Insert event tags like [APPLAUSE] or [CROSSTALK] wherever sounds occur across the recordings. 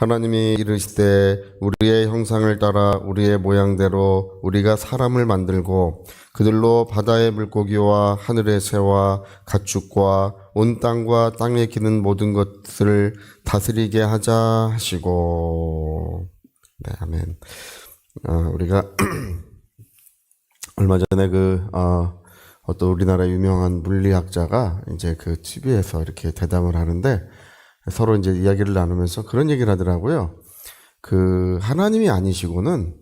하나님이 이르시되 우리의 형상을 따라 우리의 모양대로 우리가 사람을 만들고 그들로 바다의 물고기와 하늘의 새와 가축과 온 땅과 땅에 기는 모든 것을 다스리게 하자 하시고 네 아멘. 아, 우리가 [CLEARS THROAT] 얼마 전에 그 어, 어떤 우리나라 유명한 물리학자가 이제 그 TV에서 이렇게 대담을 하는데 서로 이제 이야기를 나누면서 그런 얘기를 하더라고요. 그 하나님이 아니시고는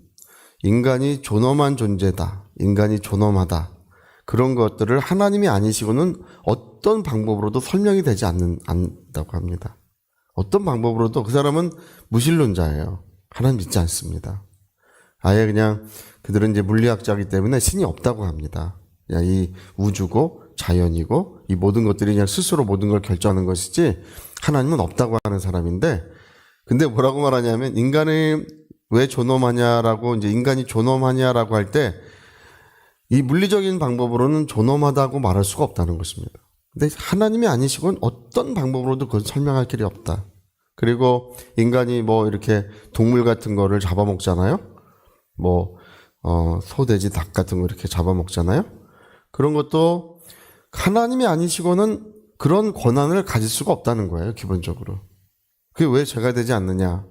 인간이 존엄한 존재다. 인간이 존엄하다. 그런 것들을 하나님이 아니시고는 어떤 방법으로도 설명이 되지 않는, 않다고 합니다. 어떤 방법으로도 그 사람은 무신론자예요. 하나님 믿지 않습니다. 아예 그냥 그들은 이제 물리학자이기 때문에 신이 없다고 합니다. 그냥 이 우주고 자연이고 이 모든 것들이 그냥 스스로 모든 걸 결정하는 것이지 하나님은 없다고 하는 사람인데 근데 뭐라고 말하냐면 인간이 왜 존엄하냐라고 이제 인간이 존엄하냐라고 할 때 이 물리적인 방법으로는 존엄하다고 말할 수가 없다는 것입니다. 근데 하나님이 아니시곤 어떤 방법으로도 그걸 설명할 길이 없다. 그리고 인간이 뭐 이렇게 동물 같은 거를 잡아먹잖아요. 뭐, 어, 소, 돼지, 닭 같은 거 이렇게 잡아먹잖아요. 그런 것도 하나님이 아니시고는 그런 권한을 가질 수가 없다는 거예요, 기본적으로. 그게 왜 죄가 되지 않느냐?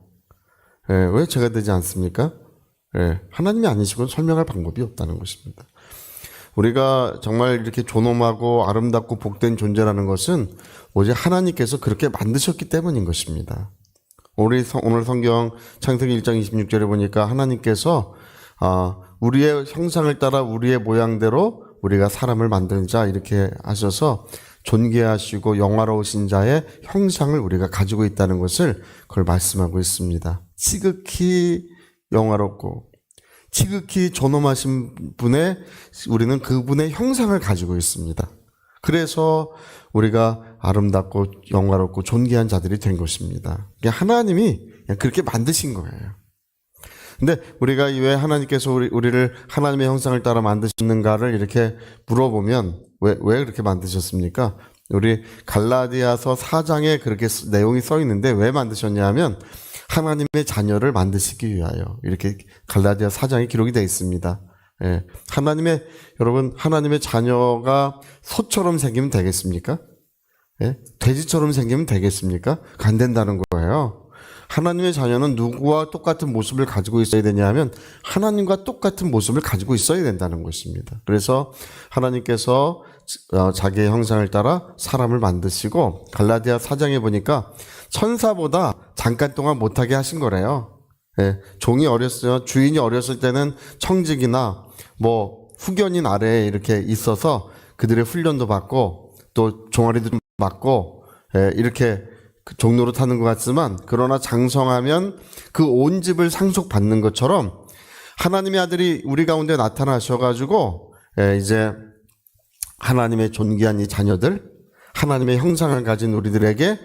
예, 왜 죄가 되지 않습니까? 예, 하나님이 아니시고는 설명할 방법이 없다는 것입니다. 우리가 정말 이렇게 존엄하고 아름답고 복된 존재라는 것은 오직 하나님께서 그렇게 만드셨기 때문인 것입니다. 우리 성- 오늘 성경 창세기 1장 26절에 보니까 하나님께서 아, 우리의 형상을 따라 우리의 모양대로 우리가 사람을 만들자 이렇게 하셔서 존귀하시고 영화로우신 자의 형상을 우리가 가지고 있다는 것을 그걸 말씀하고 있습니다. 지극히 영화롭고 지극히 존엄하신 분의 우리는 그분의 형상을 가지고 있습니다. 그래서 우리가 아름답고 영화롭고 존귀한 자들이 된 것입니다. 하나님이 그렇게 만드신 거예요. 근데 우리가 왜 하나님께서 우리, 우리를 하나님의 형상을 따라 만드셨는가를 이렇게 물어보면 왜, 왜 그렇게 만드셨습니까? 우리 갈라디아서 4장에 그렇게 쓰- 내용이 써 있는데 왜 만드셨냐 하면 하나님의 자녀를 만드시기 위하여 이렇게 갈라디아 4장에 기록이 되어 있습니다. 예. 하나님의 여러분 하나님의 자녀가 소처럼 생기면 되겠습니까? 예? 돼지처럼 생기면 되겠습니까? 안 된다는 거예요. 하나님의 자녀는 누구와 똑같은 모습을 가지고 있어야 되냐 하면 하나님과 똑같은 모습을 가지고 있어야 된다는 것입니다. 그래서 하나님께서 어, 자기의 형상을 따라 사람을 만드시고 갈라디아 4장에 보니까 천사보다 잠깐 동안 못하게 하신 거래요. 예, 종이 어렸어요. 주인이 어렸을 때는 청직이나 뭐 후견인 아래에 이렇게 있어서 그들의 훈련도 받고 또 종아리도 좀 맞고 예, 이렇게 그 종로로 타는 것 같지만 그러나 장성하면 그 온 집을 상속받는 것처럼 하나님의 아들이 우리 가운데 나타나셔가지고 예, 이제 하나님의 존귀한 이 자녀들 하나님의 형상을 가진 우리들에게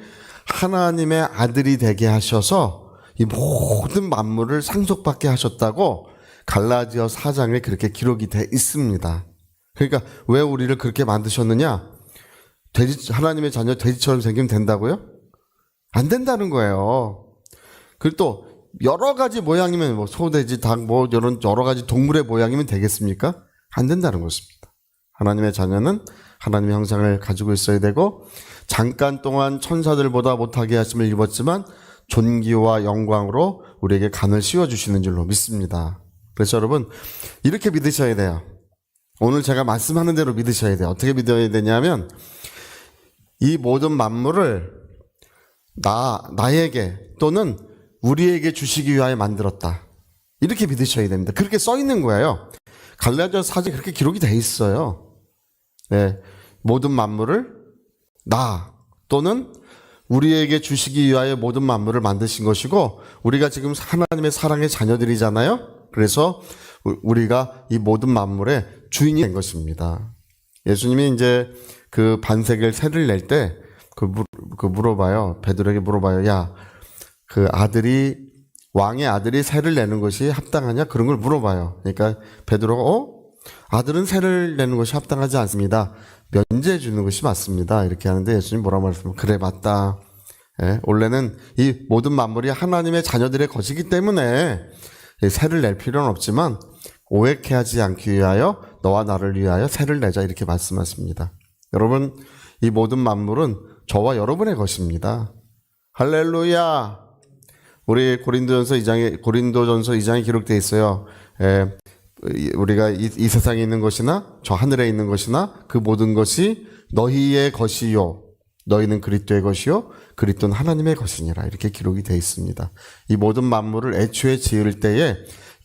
하나님의 아들이 되게 하셔서 이 모든 만물을 상속받게 하셨다고 갈라디아 4장에 그렇게 기록이 돼 있습니다. 그러니까 왜 우리를 그렇게 만드셨느냐? 돼지 하나님의 자녀 돼지처럼 생기면 된다고요? 안 된다는 거예요. 그리고 또 여러 가지 모양이면 뭐 소돼지 닭 뭐 이런 여러 가지 동물의 모양이면 되겠습니까? 안 된다는 것입니다. 하나님의 자녀는 하나님의 형상을 가지고 있어야 되고 잠깐 동안 천사들보다 못하게 하심을 입었지만 존귀와 영광으로 우리에게 간을 씌워 주시는 줄로 믿습니다. 그래서 여러분 이렇게 믿으셔야 돼요. 오늘 제가 말씀하는 대로 믿으셔야 돼요. 어떻게 믿어야 되냐면 이 모든 만물을 나 나에게 또는 우리에게 주시기 위하여 만들었다. 이렇게 믿으셔야 됩니다. 그렇게 써 있는 거예요. 갈라디아 사제 그렇게 기록이 돼 있어요. 네, 모든 만물을 나 또는 우리에게 주시기 위하여 모든 만물을 만드신 것이고 우리가 지금 하나님의 사랑의 자녀들이잖아요. 그래서 우- 우리가 이 모든 만물의 주인이 된 것입니다. 예수님이 이제 그 반세겔 세를 낼 때 그 그 물어봐요. 베드로에게 물어봐요. 야, 그 아들이 왕의 아들이 세를 내는 것이 합당하냐 그런 걸 물어봐요. 그러니까 베드로가 어 아들은 세를 내는 것이 합당하지 않습니다. 면제해 주는 것이 맞습니다. 이렇게 하는데 예수님 뭐라고 말씀하면 그래 맞다. 예, 원래는 이 모든 만물이 하나님의 자녀들의 것이기 때문에 이 세를 낼 필요는 없지만 오해케 하지 않기 위하여 너와 나를 위하여 세를 내자 이렇게 말씀하십니다. 여러분 이 모든 만물은 저와 여러분의 것입니다. 할렐루야. 우리 고린도전서 2장에 고린도전서 2장에 기록되어 있어요. 예, 우리가 이, 이 세상에 있는 것이나 저 하늘에 있는 것이나 그 모든 것이 너희의 것이요. 너희는 그리스도의 것이요. 그리스도는 하나님의 것이니라. 이렇게 기록이 되어 있습니다. 이 모든 만물을 애초에 지을 때에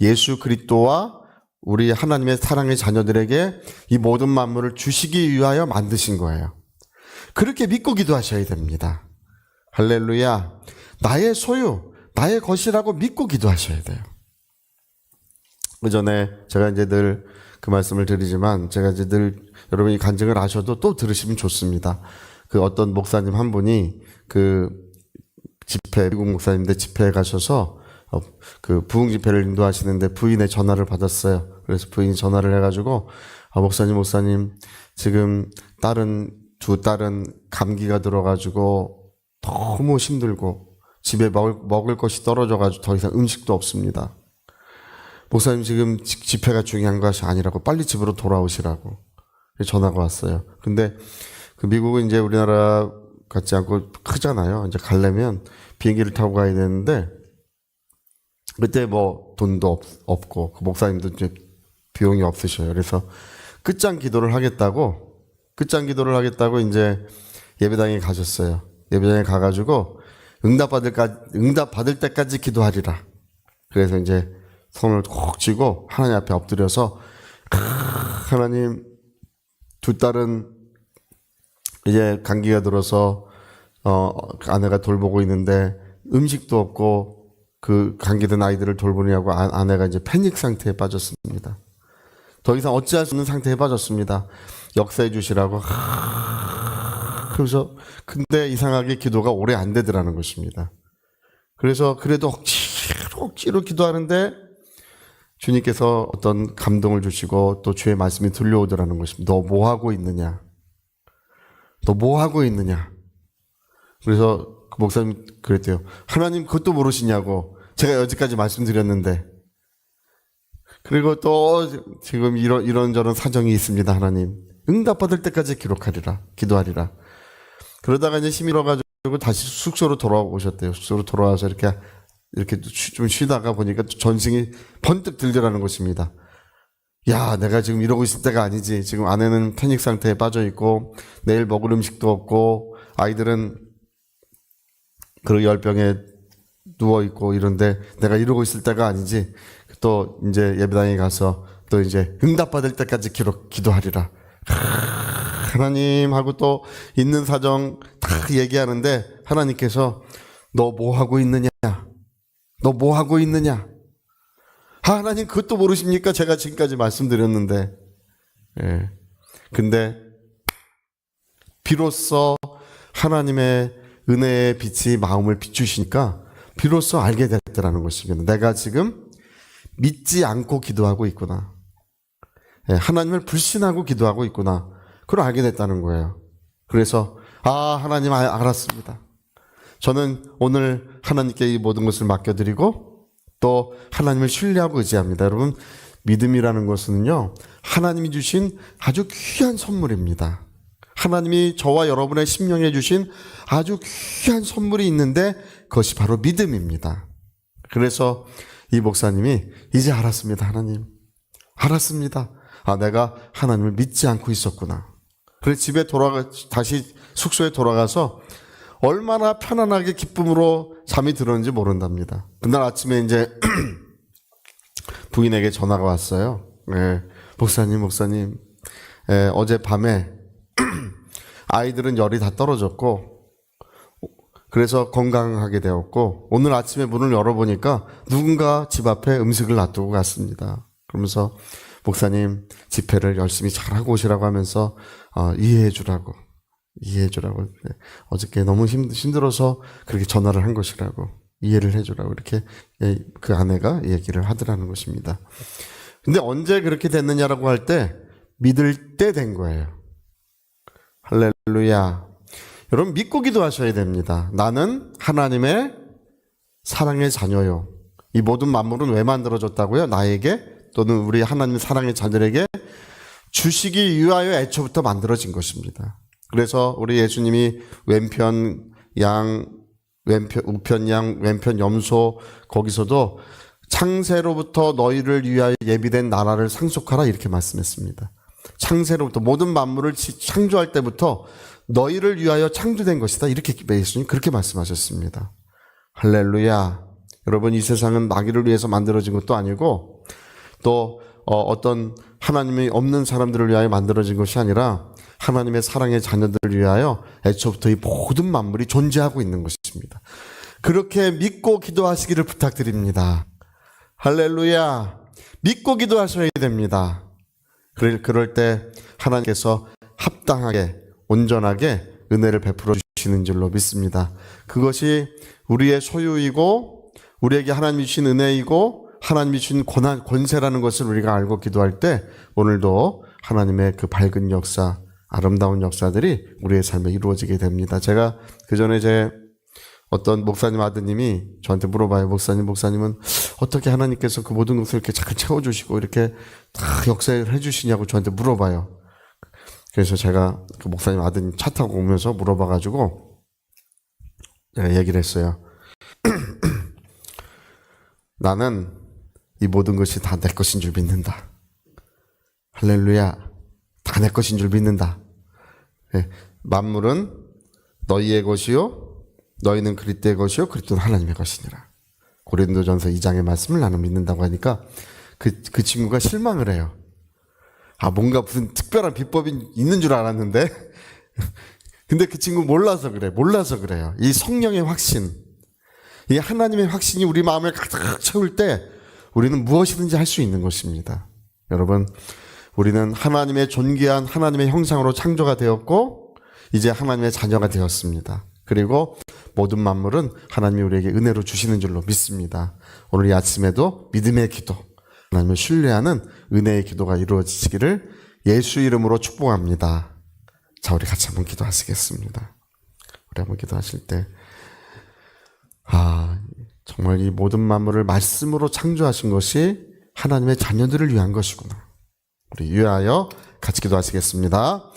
예수 그리스도와 우리 하나님의 사랑의 자녀들에게 이 모든 만물을 주시기 위하여 만드신 거예요. 그렇게 믿고 기도하셔야 됩니다. 할렐루야. 나의 소유, 나의 것이라고 믿고 기도하셔야 돼요. 그 전에 제가 이제 늘 그 말씀을 드리지만 제가 이제 늘 여러분이 간증을 하셔도 또 들으시면 좋습니다. 그 어떤 목사님 한 분이 그 집회 미국 목사님인데 집회에 가셔서 어, 그 부흥 집회를 인도하시는데 부인의 전화를 받았어요. 그래서 부인이 전화를 해가지고 아, 목사님 목사님 지금 딸은 두 딸은 감기가 들어가지고 너무 힘들고 집에 먹을, 먹을 것이 떨어져가지고 더 이상 음식도 없습니다. 목사님 지금 지- 집회가 중요한 것이 아니라고 빨리 집으로 돌아오시라고 전화가 왔어요. 근데 그 미국은 이제 우리나라 같지 않고 크잖아요. 이제 가려면 비행기를 타고 가야 되는데 그때 뭐 돈도 없, 없고 그 목사님도 이제 비용이 없으셔요. 그래서 끝장 기도를 하겠다고 끝장 기도를 하겠다고 이제 예배당에 가셨어요. 예배당에 가가지고 응답 받을 응답 받을 때까지 기도하리라. 그래서 이제 손을 콕 쥐고 하나님 앞에 엎드려서 크, 하나님 두 딸은 이제 감기가 들어서 어 아내가 돌보고 있는데 음식도 없고 그 감기든 아이들을 돌보느냐고 아- 아내가 이제 패닉 상태에 빠졌습니다. 더 이상 어찌할 수 없는 상태에 빠졌습니다. 역사해 주시라고 그래서 근데 이상하게 기도가 오래 안 되더라는 것입니다. 그래서 그래도 억지로 억지로 기도하는데 주님께서 어떤 감동을 주시고 또 주의 말씀이 들려오더라는 것입니다. 너 뭐 하고 있느냐? 너 뭐 하고 있느냐? 그래서 그 목사님 그랬대요. 하나님 그것도 모르시냐고. 제가 여지까지 말씀드렸는데. 그리고 또 지금 이런 이런저런 사정이 있습니다. 하나님 응답 받을 때까지 기록하리라, 기도하리라. 그러다가 이제 힘이 들어가지고 다시 숙소로 돌아오셨대요. 숙소로 돌아와서 이렇게 이렇게 쉬- 좀 쉬다가 보니까 전승이 번뜩 들더라는 것입니다. 야, 내가 지금 이러고 있을 때가 아니지. 지금 아내는 패닉 상태에 빠져 있고 내일 먹을 음식도 없고 아이들은 그 열병에 누워 있고 이런데 내가 이러고 있을 때가 아니지. 또 이제 예배당에 가서 또 이제 응답 받을 때까지 기록 기도하리라. 하나님 하고 또 있는 사정 다 얘기하는데 하나님께서 너 뭐 하고 있느냐? 너 뭐 하고 있느냐? 아, 하나님 그것도 모르십니까? 제가 지금까지 말씀드렸는데. 예. 근데 비로소 하나님의 은혜의 빛이 마음을 비추시니까 비로소 알게 됐더라는 것입니다. 내가 지금 믿지 않고 기도하고 있구나. 예, 하나님을 불신하고 기도하고 있구나. 그걸 알게 됐다는 거예요. 그래서 아 하나님 아- 알았습니다. 저는 오늘 하나님께 이 모든 것을 맡겨드리고 또 하나님을 신뢰하고 의지합니다. 여러분 믿음이라는 것은요 하나님이 주신 아주 귀한 선물입니다. 하나님이 저와 여러분의 심령에 주신 아주 귀한 선물이 있는데 그것이 바로 믿음입니다. 그래서 이 목사님이 이제 알았습니다. 하나님 알았습니다. 아 내가 하나님을 믿지 않고 있었구나. 그래서 집에 돌아가 다시 숙소에 돌아가서 얼마나 편안하게 기쁨으로 잠이 들었는지 모른답니다. 그날 아침에 이제 [CLEARS THROAT] 부인에게 전화가 왔어요. 예, 목사님, 목사님, 예, 어제 밤에 [CLEARS THROAT] 아이들은 열이 다 떨어졌고, 그래서 건강하게 되었고, 오늘 아침에 문을 열어보니까 누군가 집 앞에 음식을 놔두고 갔습니다. 그러면서 목사님 집회를 열심히 잘하고 오시라고 하면서 어, 이해해 주라고 이해해 주라고 네. 어저께 너무 힘, 힘들어서 그렇게 전화를 한 것이라고 이해를 해 주라고 이렇게 예, 그 아내가 얘기를 하더라는 것입니다. 근데 언제 그렇게 됐느냐라고 할 때 믿을 때 된 거예요. 할렐루야. 여러분 믿고 기도하셔야 됩니다. 나는 하나님의 사랑의 자녀요. 이 모든 만물은 왜 만들어졌다고요? 나에게 또는 우리 하나님 사랑의 자녀에게 주시기 위하여 애초부터 만들어진 것입니다. 그래서 우리 예수님이 왼편 양, 왼편, 우편 양, 왼편 염소 거기서도 창세로부터 너희를 위하여 예비된 나라를 상속하라 이렇게 말씀했습니다. 창세로부터 모든 만물을 치- 창조할 때부터 너희를 위하여 창조된 것이다. 이렇게 예수님 그렇게 말씀하셨습니다. 할렐루야. 여러분 이 세상은 나기를 위해서 만들어진 것도 아니고 또 어, 떤 하나님이 없는 사람들을 위하여 만들어진 것이 아니라 하나님의 사랑의 자녀들을 위하여 애초부터 이 모든 만물이 존재하고 있는 것입니다. 그렇게 믿고 기도하시기를 부탁드립니다. 할렐루야. 믿고 기도하셔야 됩니다. 그럴 때 하나님께서 합당하게, 온전하게 은혜를 베풀어 주시는 줄로 믿습니다. 그것이 우리의 소유이고, 우리에게 하나님이 주신 은혜이고, 하나님이 주신 권한, 권세라는 것을 우리가 알고 기도할 때, 오늘도 하나님의 그 밝은 역사, 아름다운 역사들이 우리의 삶에 이루어지게 됩니다. 제가 그 전에 제 어떤 목사님 아드님이 저한테 물어봐요. 목사님, 목사님은 어떻게 하나님께서 그 모든 것을 이렇게 잘 채워주시고 이렇게 다 역사를 해주시냐고 저한테 물어봐요. 그래서 제가 그 목사님 아드님 차 타고 오면서 물어봐가지고 네, 얘기를 했어요. [CLEARS THROAT] 나는 이 모든 것이 다 내 것인 줄 믿는다. 할렐루야. 다 내 것인 줄 믿는다. 예, 만물은 너희의 것이요 너희는 그리스도의 것이요 그리스도는 하나님의 것이니라. 고린도전서 2장의 말씀을 나는 믿는다고 하니까 그, 그 친구가 실망을 해요. 아, 뭔가 무슨 특별한 비법이 있는 줄 알았는데. [LAUGHS] 근데 그 친구 몰라서 그래. 몰라서 그래요. 이 성령의 확신. 이 하나님의 확신이 우리 마음을 가득 채울 때 우리는 무엇이든지 할 수 있는 것입니다. 여러분, 우리는 하나님의 존귀한 하나님의 형상으로 창조가 되었고, 이제 하나님의 자녀가 되었습니다. 그리고 모든 만물은 하나님이 우리에게 은혜로 주시는 줄로 믿습니다. 오늘 이 아침에도 믿음의 기도, 하나님을 신뢰하는 은혜의 기도가 이루어지기를 예수 이름으로 축복합니다. 자, 우리 같이 한번 기도하시겠습니다. 우리 한번 기도하실 때, 아, 정말 이 모든 만물을 말씀으로 창조하신 것이 하나님의 자녀들을 위한 것이구나. 우리 위하여 같이 기도하시겠습니다.